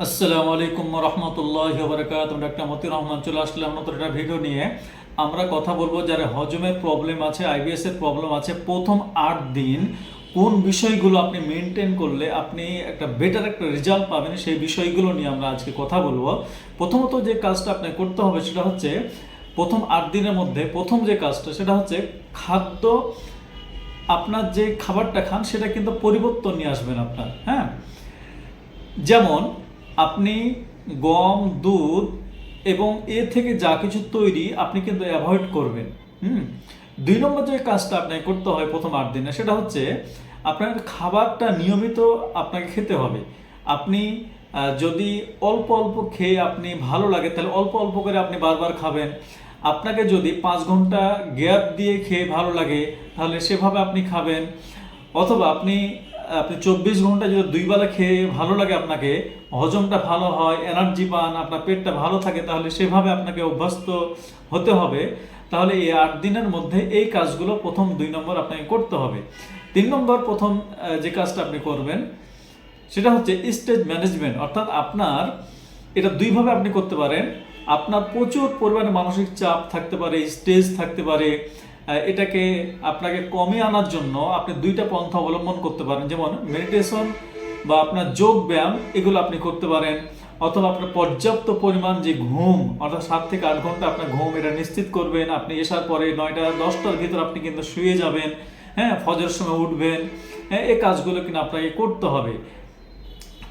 আসসালামু আলাইকুম রহমতুল্লাহ বরকাত ডাক্তার মতি রহমান চলে আসলাম নতুন একটা ভিডিও নিয়ে। আমরা কথা বলব যারা হজমের প্রবলেম আছে আইবিএস এর প্রবলেম আছে, প্রথম আট দিন কোন বিষয়গুলো আপনি মেনটেন করলে আপনি একটা বেটার একটা রেজাল্ট পাবেন সেই বিষয়গুলো নিয়ে আমরা আজকে কথা বলব। প্রথমত যে কাজটা আপনি করতে হবে সেটা হচ্ছে, প্রথম আট দিনের মধ্যে প্রথম যে কাজটা সেটা হচ্ছে খাদ্য, আপনার যে খাবারটা খান সেটা কিন্তু পরিবর্তন নিয়ে আসবেন আপনার হ্যাঁ? যেমন আপনি গম, দুধ এবং এ থেকে যা কিছু তৈরি আপনি কিন্তু অ্যাভয়েড করবেন, হুম? দুই নম্বর যে কাজটা আপনাকে করতে হয় প্রথম আট দিনে সেটা হচ্ছে আপনার খাবারটা নিয়মিত আপনাকে খেতে হবে। আপনি যদি অল্প অল্প খেয়ে আপনি ভালো লাগে, তাহলে অল্প অল্প করে আপনি বারবার খাবেন। আপনাকে যদি পাঁচ ঘণ্টা গ্যাপ দিয়ে খেয়ে ভালো লাগে, তাহলে সেভাবে আপনি খাবেন। অথবা আপনি আপনি চব্বিশ ঘণ্টা যদি দুই বেলা খেয়ে ভালো লাগে আপনাকে, হজমটা ভালো হয় এনার্জি পান, আপনার পেটটা ভালো থাকে, তাহলে সেভাবে আপনাকে অভ্যস্ত হতে হবে। তাহলে এই আট দিনের মধ্যে এই কাজগুলো প্রথম দুই নম্বর আপনাকে করতে হবে। তিন নম্বর প্রথম যে কাজটা আপনি করবেন, সেটা হচ্ছে স্টেজ ম্যানেজমেন্ট অর্থাৎ আপনার, এটা দুইভাবে আপনি করতে পারেন। আপনার প্রচুর পরিমাণে মানসিক চাপ থাকতে পারে স্ট্রেস থাকতে পারে এটাকে আপনাকে কমে আনার জন্য আপনি দুইটা পন্থা অবলম্বন করতে পারেন। যেমন মেডিটেশন বা আপনার যোগ ব্যায়াম, এগুলো আপনি করতে পারেন। অথবা আপনার পর্যাপ্ত পরিমাণ যে ঘুম, অর্থাৎ সাত থেকে আট ঘণ্টা আপনার ঘুম এটা নিশ্চিত করবেন। আপনি এসার পরে নয়টা, দশটার ভিতর আপনি কিন্তু শুয়ে যাবেন হ্যাঁ ফজর সময় উঠবেন। হ্যাঁ এই কাজগুলো কিন্তু আপনাকে করতে হবে।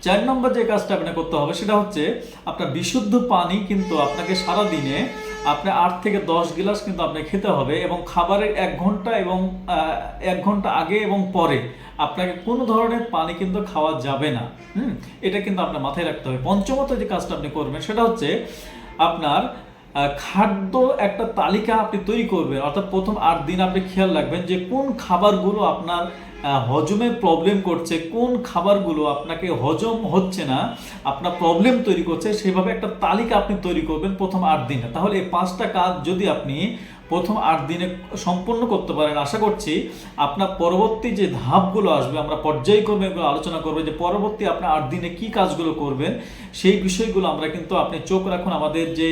চার নম্বর যে কাজটা আপনাকে করতে হবে সেটা হচ্ছে, আপনার বিশুদ্ধ পানি কিন্তু আপনাকে সারা দিনে আপনার আট থেকে দশ গিলাস কিন্তু আপনাকে খেতে হবে এবং খাবারের এক ঘণ্টা এবং এক ঘণ্টা আগে এবং পরে আপনাকে কোনো ধরনের পানি কিন্তু খাওয়া যাবে না। হুম? এটা কিন্তু আপনার মাথায় রাখতে হবে। পঞ্চমত যে কাজটা আপনি করবেন সেটা হচ্ছে আপনার খাদ্য একটা তালিকা আপনি তৈরি করবেন। অর্থাৎ প্রথম আট দিন আপনি খেয়াল রাখবেন যে কোন খাবারগুলো আপনার হজমে প্রবলেম করছে, কোন খাবারগুলো আপনাকে হজম হচ্ছে না, আপনার প্রবলেম তৈরি করছে সেভাবে একটা তালিকা আপনি তৈরি করবেন প্রথম আট দিনে। তাহলে এই পাঁচটা কাজ যদি আপনি প্রথম আট দিনে সম্পন্ন করতে পারেন। আশা করছি আপনার পরবর্তী যে ধাপগুলো আসবে, আমরা পর্যায়ক্রমে এগুলো আলোচনা করব যে পরবর্তী আপনার আট দিনে কি কাজগুলো করবেন, সেই বিষয়গুলো আমরা কিন্তু আপনি চোখ রাখুন। আমাদের যে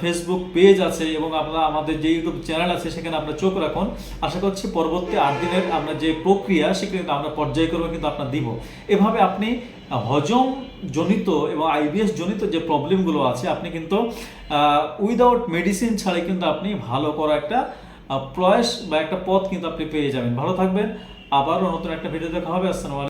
ফেসবুক পেজ আছে এবং আমরা আমাদের যে ইউটিউব চ্যানেল আছে, সেখানে আপনার চোখ রাখুন। আশা করছি পরবর্তী আট দিনের আমরা যে প্রক্রিয়া সেখানে আমরা পর্যায়ক্রমে কিন্তু আপনার দিব। এভাবে আপনি হজম জনিত এবং আইবিএস জনিত যে প্রবলেমগুলো আছে, আপনি কিন্তু উইদাউট মেডিসিন ছাড়াই কিন্তু আপনি ভালো করা একটা প্রয়াস বা একটা পথ কিন্তু আপনি পেয়ে যাবেন। ভালো থাকবেন। আবারও নতুন একটা ভিডিও দেখা হবে। আসসালামু